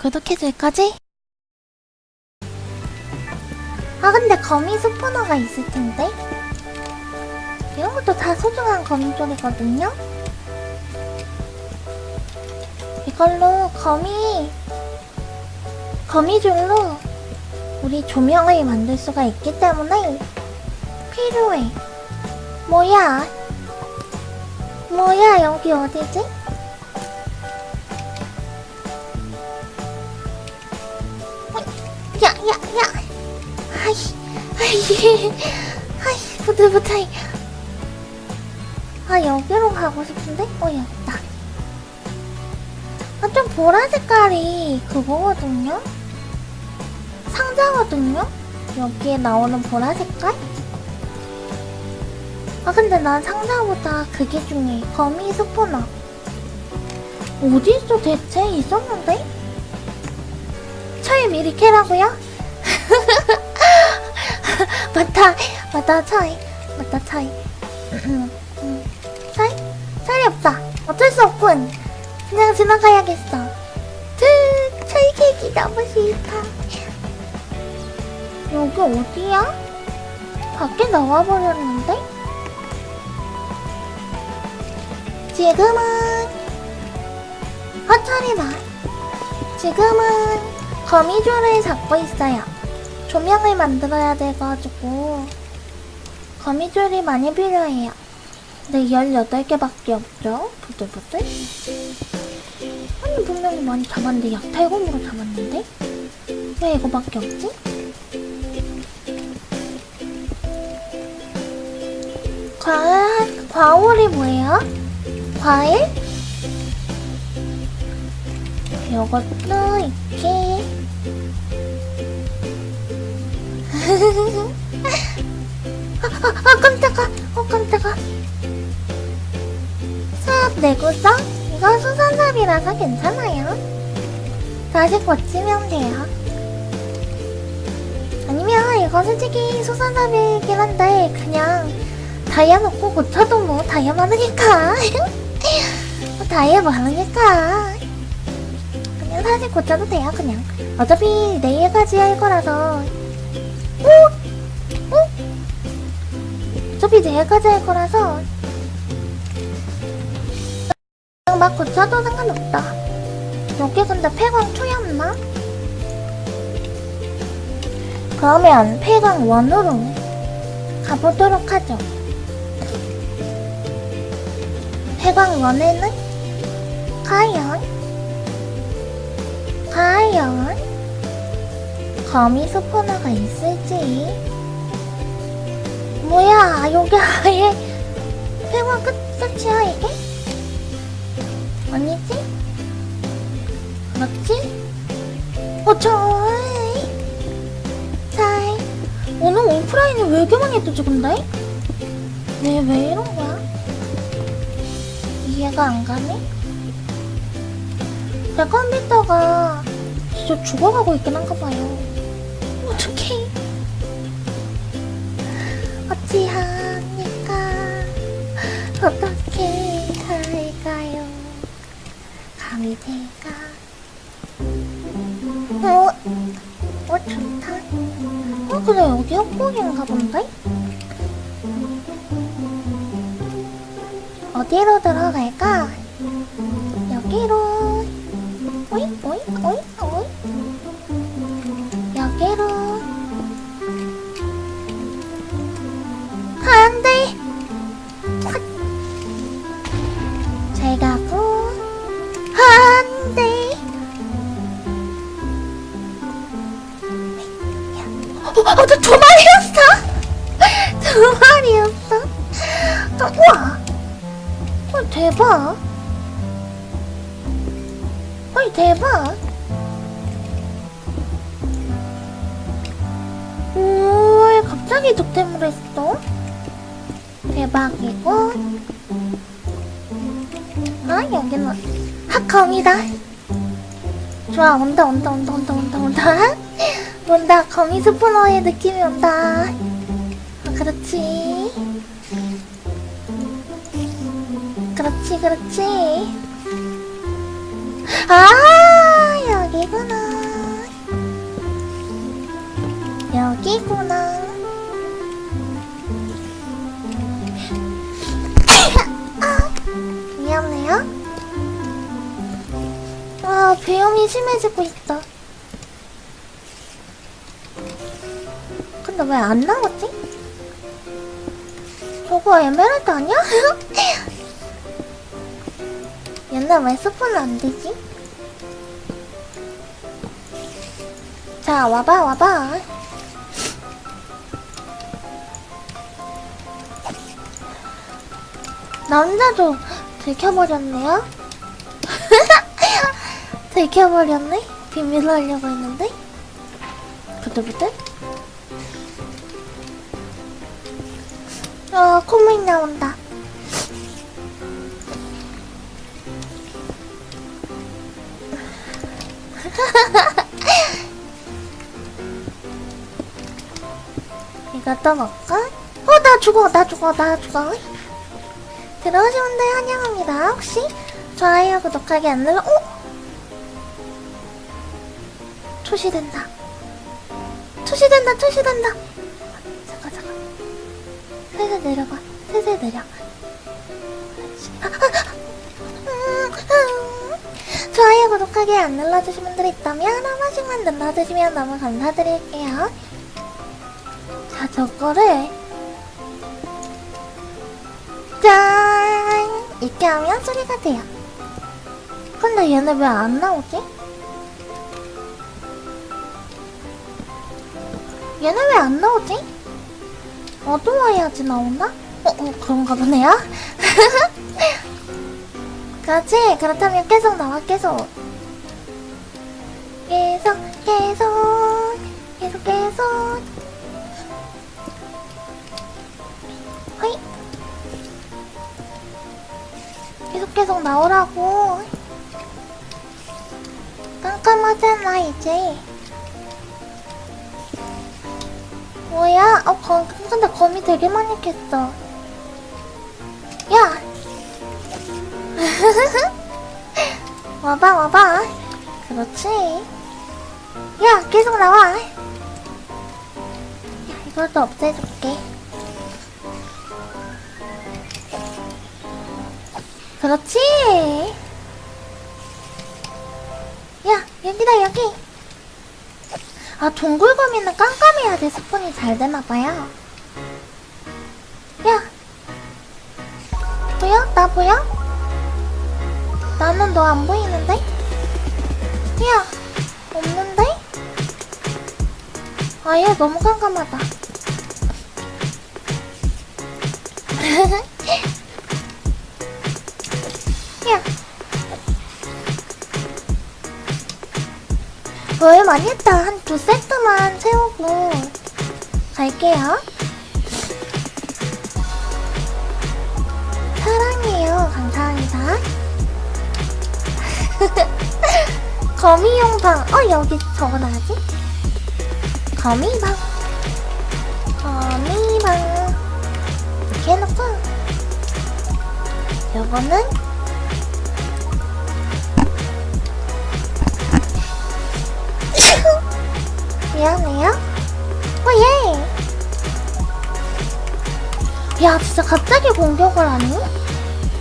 구독해줄 거지? 아 근데 거미 스포너가 있을 텐데 이런 것도 다 소중한 거미줄이거든요? 이걸로 거미 거미줄로 우리 조명을 만들 수가 있기 때문에 필요해 뭐야 뭐야 여기 어디지? 야, 야, 야. 아이, 아이, 아이, 부들부들. 아, 여기로 가고 싶은데? 어, 여기다. 아, 좀 보라 색깔이 그거거든요? 상자거든요? 여기에 나오는 보라 색깔? 아, 근데 난 상자보다 그게 중요해. 거미 스포너. 어디 있어, 대체? 있었는데? 차에 미리 캐라고요? 맞다, 맞다, 차이. 맞다, 차이. 음, 음. 차이? 차이 없다. 어쩔 수 없군. 그냥 지나가야겠어. 트, 차이 캐기 너무 싫다. 여기 어디야? 밖에 나와버렸는데? 지금은 허철이다. 지금은 거미줄을 잡고 있어요. 조명을 만들어야 돼가지고 거미줄이 많이 필요해요. 근데 18개밖에 없죠? 부들부들. 아니 분명히 많이 잡았는데 약탈곰으로 잡았는데? 왜 이거밖에 없지? 과일, 과올이 뭐예요? 과일? 요것도 있지. 아, 아, 아, 깜짝아. 어, 깜짝아. 삽 내구성? 이거 수산삽이라서 괜찮아요. 다시 고치면 돼요. 아니면 이거 솔직히 수산삽이긴 한데, 그냥 다이아 넣고 고쳐도 뭐 다이아 많으니까. 뭐 다이아 많으니까. 그냥 사실 고쳐도 돼요, 그냥. 어차피 내일까지 할 거라서. 오! 오! 어차피 내일까지 할 거라서. 막 고쳐도 상관없다. 여기 근데 폐광 초였나? 그러면 폐광 원으로 가보도록 하죠. 폐광 원에는 과연 과연 거미 스포너가 있을지 뭐야 여기 아예 끝, 끝이야 이게? 아니지? 맞지? 어차이 잘 오늘 오프라인이 왜 이렇게 많이 뜨지 근데? 왜, 왜 이런 거야? 이해가 안 가네? 내 컴퓨터가 진짜 죽어가고 있긴 한가 봐요. 어찌합니까? 어떻게 할까요? 감히 제가. 어? 어, 좋다. 어, 근데 여기 협곡인가 본데? 어디로 들어갈까? 여기로. 오이, 오이, 오이, 대박! 어이 대박! 오 갑자기 득템을 했어? 대박이고 아 여기는 핫컴이다 좋아 온다 온다 온다 온다 온다 온다 온다 거미 스포너의 느낌이 온다 아, 그렇지 그렇지 그렇지. 아 여기구나. 여기구나. 아, 미안해요. 아 배염이 심해지고 있다. 근데 왜 안 나오지? 저거 에메랄드 아니야? 옛날 왜 스폰 안 되지? 자, 와봐, 와봐. 남자도 들켜버렸네요? 들켜버렸네? 비밀로 하려고 했는데? 부들부들? 어, 콧물 나온다. 이거 또 먹까? 어, 나 죽어, 나 죽어, 나 죽어. 들어오신 분들 환영합니다. 혹시 좋아요, 구독하기 안 눌러, 어? 초시된다. 초시된다, 초시된다. 잠깐, 잠깐. 슬슬 내려가, 슬슬 내려 좋아요, 구독하기 안 눌러주신 분들 있다면 한 번씩만 눌러주시면 너무 감사드릴게요. 자, 저거를 짠! 이렇게 하면 소리가 돼요. 근데 얘네 왜 안 나오지? 얘네 왜 안 나오지? 어두워야지 나온다? 어, 어, 그런가 보네요. 그렇지. 그렇다면 계속 나와, 계속. 계속, 계속, 계속, 계속. 허이. 계속 계속 나오라고. 깜깜하잖아, 이제. 뭐야? 어, 거, 근데 거미 되게 많이 깼어. 야! 와봐, 와봐. 그렇지. 야, 계속 나와. 야, 이것도 없애줄게. 그렇지. 야, 여기다, 여기. 아, 동굴거미는 깜깜해야 돼. 스폰이 잘 되나봐요. 야. 보여? 나 보여? 나는 너 안 보이는데? 야, 없는데? 아얘 너무 깜깜하다. 야. 뭘 많이 했다. 한 두 세트만 채우고 갈게요. 거미용방. 어, 여기 적어놔야지. 거미방. 거미방. 이렇게 해놓고. 요거는 미안해요. 어, 예. 야, 진짜 갑자기 공격을 하니?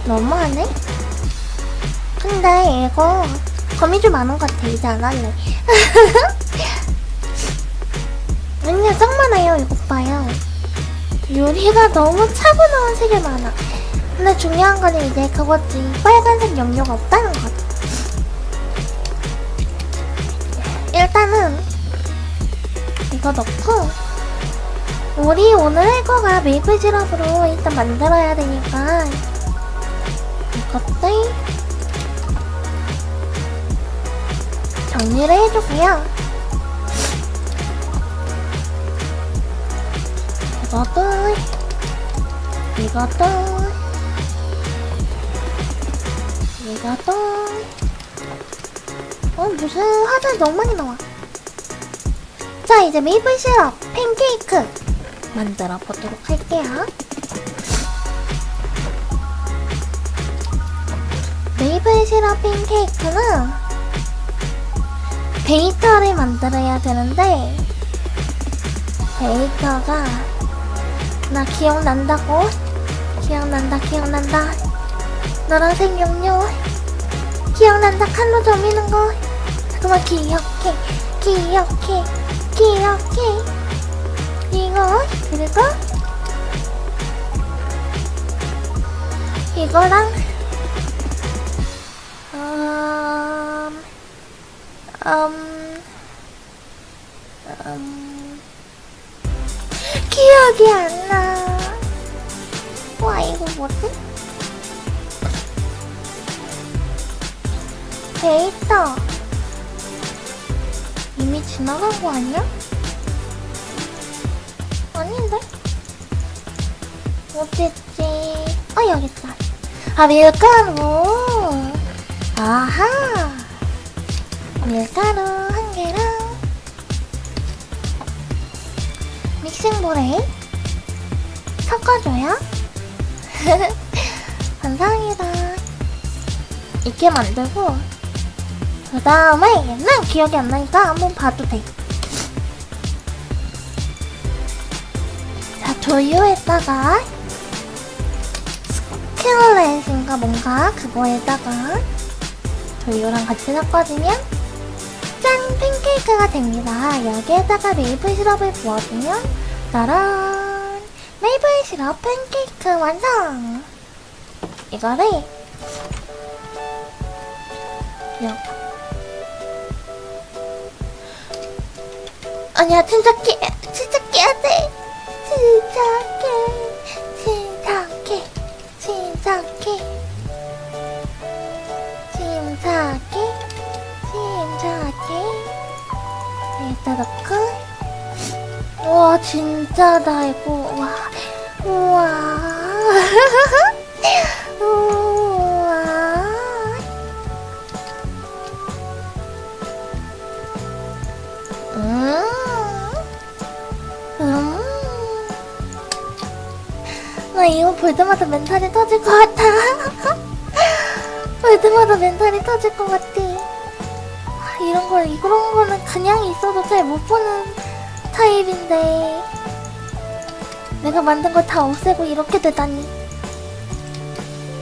너무하네. 근데 이거 거미줄 많은 것 같아. 이제 안 할래. 맨날 짱 많아요. 이거 봐요. 유리가 너무 나온 색이 많아. 근데 중요한 거는 이제 그거지. 빨간색 염료가 없다는 것. 일단은 이거 넣고 우리 오늘 할 거가 메이플 시럽으로 일단 만들어야 되니까 이것들 정리를 해주고요. 이것들 이것들 이것들 어 무슨 화살 너무 많이 나와. 자 이제 메이플 시럽 팬케이크 만들어 보도록 할게요. 메이플 시럽 팬케이크는 베이터를 만들어야 되는데 베이터가 나 기억난다고? 기억난다 기억난다. 노란색 염료 기억난다. 칼로 점이는 거? 잠깐만 기억해 기억해 기억해. 이거? 그리고 이거랑 음, 음, 기억이 안 나. 와, 이거 뭐지? 데이터. 이미 지나간 거 아니야? 아닌데? 어딨지? 어, 여기 있다. 아, 밀가루. 감사합니다. 이렇게 만들고 그 다음에 난 기억이 안 나니까 한번 봐도 돼. 자, 조유에다가 스킬렛인가 뭔가 그거에다가 조유랑 같이 섞어주면 짠! 팬케이크가 됩니다. 여기에다가 메이플 시럽을 부어주면 짜란! 메이플 시럽 팬케이크 완성! 이거를 여 아니야 침착해 침착해야 돼 진짜다 이거 와 우와 우와 음 음. 나 이거 볼 때마다 멘탈이 터질 것 같아. 볼 때마다 멘탈이 터질 것 같아. 아, 이런 걸, 이런 거는 그냥 있어도 잘 못 보는 타입인데. 내가 만든 걸다 없애고 이렇게 되다니.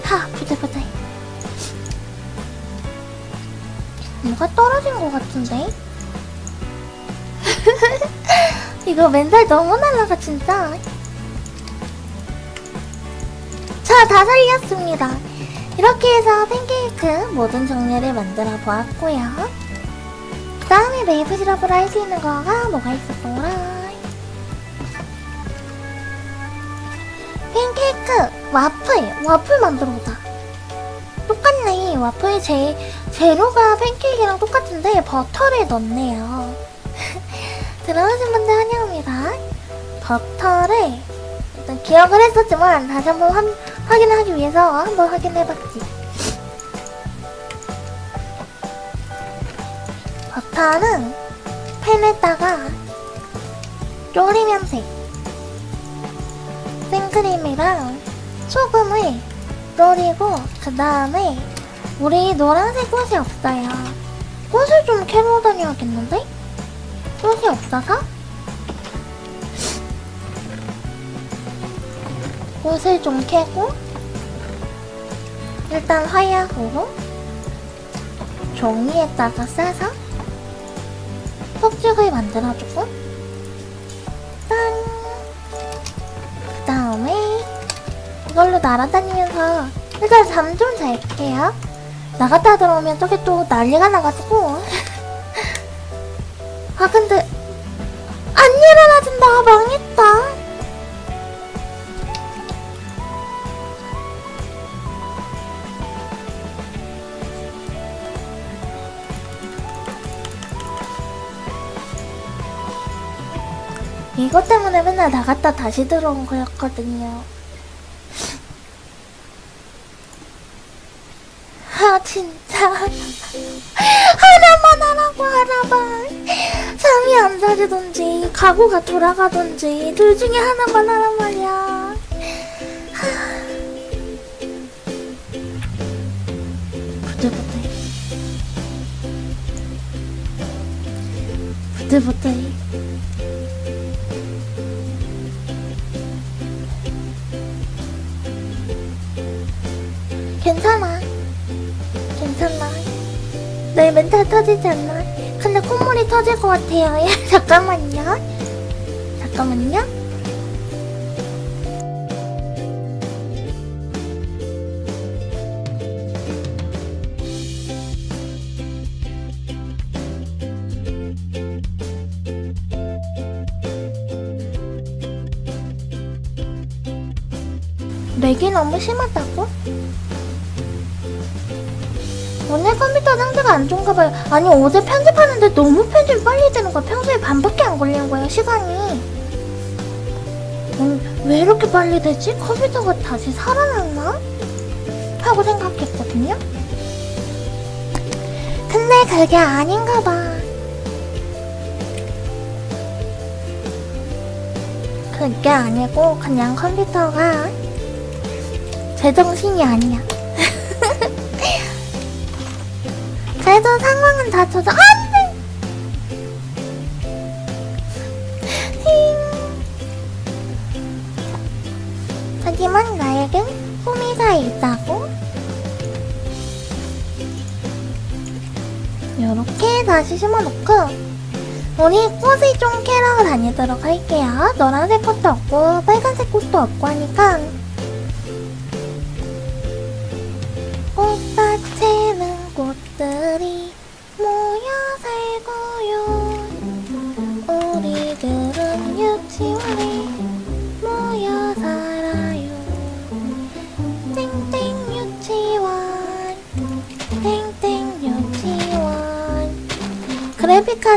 하, 부들부들. 뭐가 떨어진 것 같은데? 이거 멘탈 너무 날라가, 진짜. 자, 다 살렸습니다. 이렇게 해서 팬케이크 모든 종류를 만들어 보았고요. 그 다음에 메이플 시럽으로 할 수 있는 거가 뭐가 있었더라? 팬케이크, 와플, 와플 만들어보자. 똑같네. 와플 제, 재료가 팬케이크랑 똑같은데 버터를 넣네요. 들어오신 분들 환영합니다. 버터를 일단 기억을 했었지만 다시 한번 확, 확인하기 위해서 한번 확인해봤지. 버터는 팬에다가 졸이면서 생크림이랑 소금을 졸이고 그 다음에 우리 노란색 꽃이 없어요. 꽃을 좀 캐러 다녀야겠는데? 꽃이 없어서? 꽃을 좀 캐고 일단 화약으로 종이에다가 싸서 폭죽을 만들어주고 이걸로 날아다니면서 일단 잠 좀 잘게요. 나갔다 들어오면 저게 또 난리가 나가지고. 아 근데 안 일어나진다. 망했다. 이것 때문에 맨날 나갔다 다시 들어온 거였거든요. 아 진짜 하나만 하라고 하나만 잠이 안 자지던지 가구가 돌아가던지 둘 중에 하나만 하란 말이야. 하. 부들부들 부들부들 내 멘탈 터지지 않나? 근데 콧물이 터질 것 같아요. 예, 잠깐만요. 잠깐만요. 렉이 너무 심하다고? 오늘 컴퓨터 상태가 안 좋은가 봐요. 아니 어제 편집하는데 너무 편집이 빨리 되는 거야. 평소에 반밖에 안 걸리는 거예요, 시간이. 음, 왜 이렇게 빨리 되지? 컴퓨터가 다시 살아났나? 하고 생각했거든요. 근데 그게 아닌가 봐. 그게 아니고 그냥 컴퓨터가 제정신이 아니야. 그래도 상황은 다 조정. 안 돼! 힝. 하지만 나에겐 꿈이가 있다고. 요렇게 다시 심어놓고 우리 꽃을 좀 캐러 다니도록 할게요. 노란색 꽃도 없고 빨간색 꽃도 없고 하니까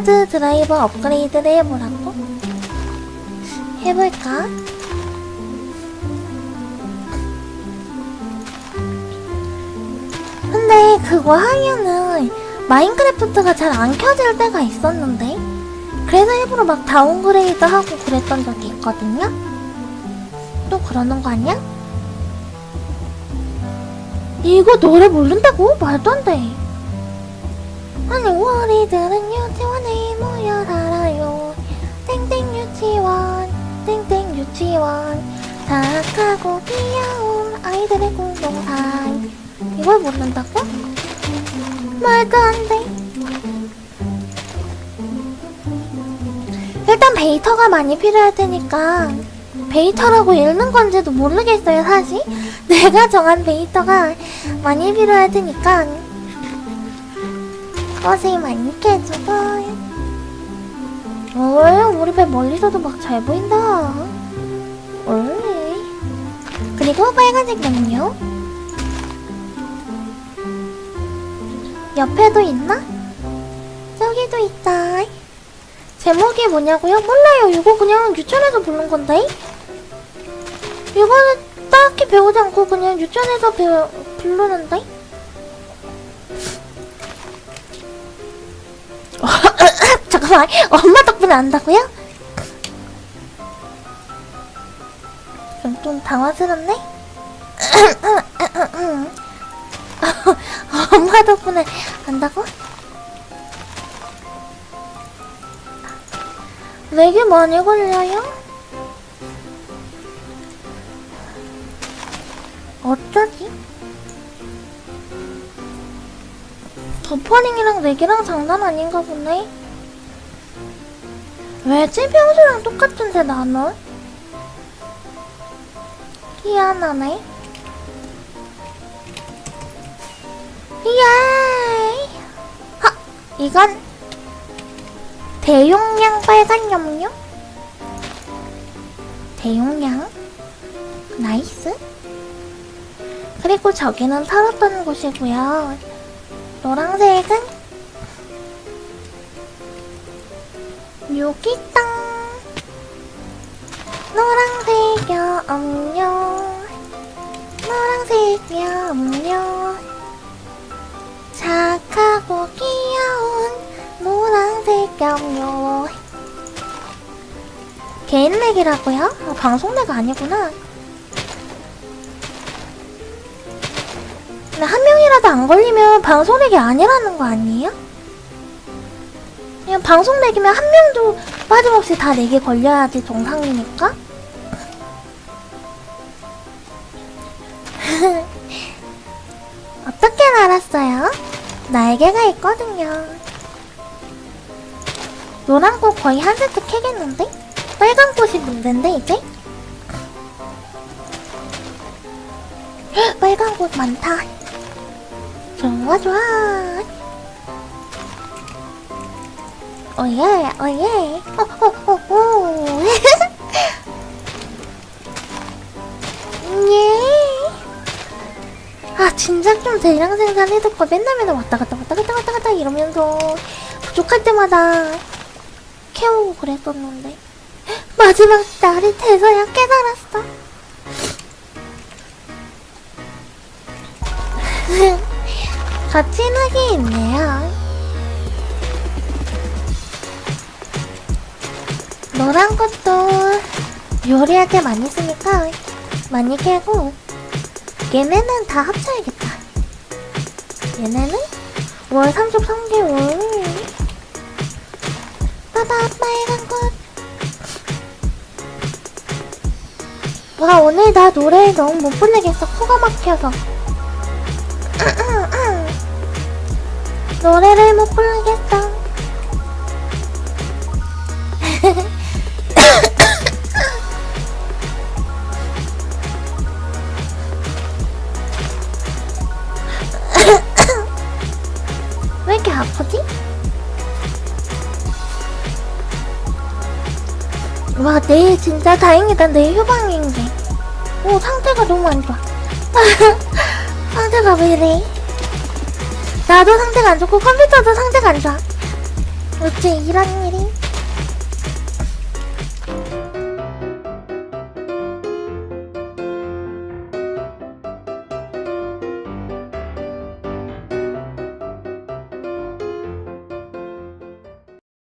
그래픽카드 드라이버 업그레이드를 해보라고? 해볼까? 근데 그거 하면은 마인크래프트가 잘 안 켜질 때가 있었는데 그래서 일부러 막 다운그레이드 하고 그랬던 적이 있거든요 또 그러는 거 아니야? 이거 노래 모른다고? 말도 안 돼 아니 우리들은 유치원에 모여 살아요 땡땡 유치원 땡땡 유치원 착하고 귀여운 아이들의 공동산 이걸 모른다고? 말도 안 돼. 일단 베이터가 많이 필요할 테니까 베이터라고 읽는 건지도 모르겠어요, 사실. 내가 정한 베이터가 많이 필요할 테니까 꽃을 많이 캐주고 어, 우리 배 멀리서도 막 잘 보인다. 어, 그리고 빨간색 염료. 옆에도 있나? 저기도 있다. 제목이 뭐냐고요? 몰라요. 이거 그냥 유치원에서 부른 건데? 이거는 딱히 배우지 않고 그냥 유치원에서 배우, 부르는데? 잠깐만, 엄마 덕분에 안다고요? 좀, 좀 당황스럽네? 엄마 덕분에 안다고? 렉이 많이 걸려요? 어쩌지? 버퍼링이랑 렉이랑 장난 아닌가 보네? 왜지? 평소랑 똑같은데 나는? 희한하네 예! 하! 이건 대용량 빨간 염료? 대용량? 나이스. 그리고 저기는 털었던 곳이고요. 노란색은 여기 땅. 노란색 염료. 노란색 염료. 착하고 귀여운 노란색 염료 개인 렉이라고요? 아, 방송 렉 아니구나 근데 한 명이라도 안 걸리면 방송 렉이 아니라는 거 아니에요? 그냥 방송 렉이면 한 명도 빠짐없이 다 렉이 걸려야지 정상이니까 어떻게 알았어요? 나에게 개가 있거든요. 노란 꽃 거의 한 세트 캐겠는데? 빨간 꽃이 문제인데, 이제? 헉, 빨간 꽃 많다. 좋아, 좋아. 오예, 오예. 어, 어, 어, 어. 예. 아, 진작 좀 대량 생산해둘 걸 맨날 맨날 왔다 갔다 왔다 갔다 왔다 갔다 이러면서 부족할 때마다 캐오고 그랬었는데. 마지막 날이 돼서야 깨달았어. 거친하게 있네요. 노란 것도 요리할 때 많이 쓰니까 많이 깨고 얘네는 다 합쳐야겠다. 얘네는 월 33개월 빠바 빨간 꽃 와 오늘 나 노래 너무 못 부르겠어 코가 막혀서 노래를 못 부르겠어 왜 이렇게 아프지? 와 내일 진짜 다행이다 내일 휴방인 게. 오 상태가 너무 안 좋아. 상태가 왜 이래? 나도 상태가 안 좋고 컴퓨터도 상태가 안 좋아. 어째 이런 일이?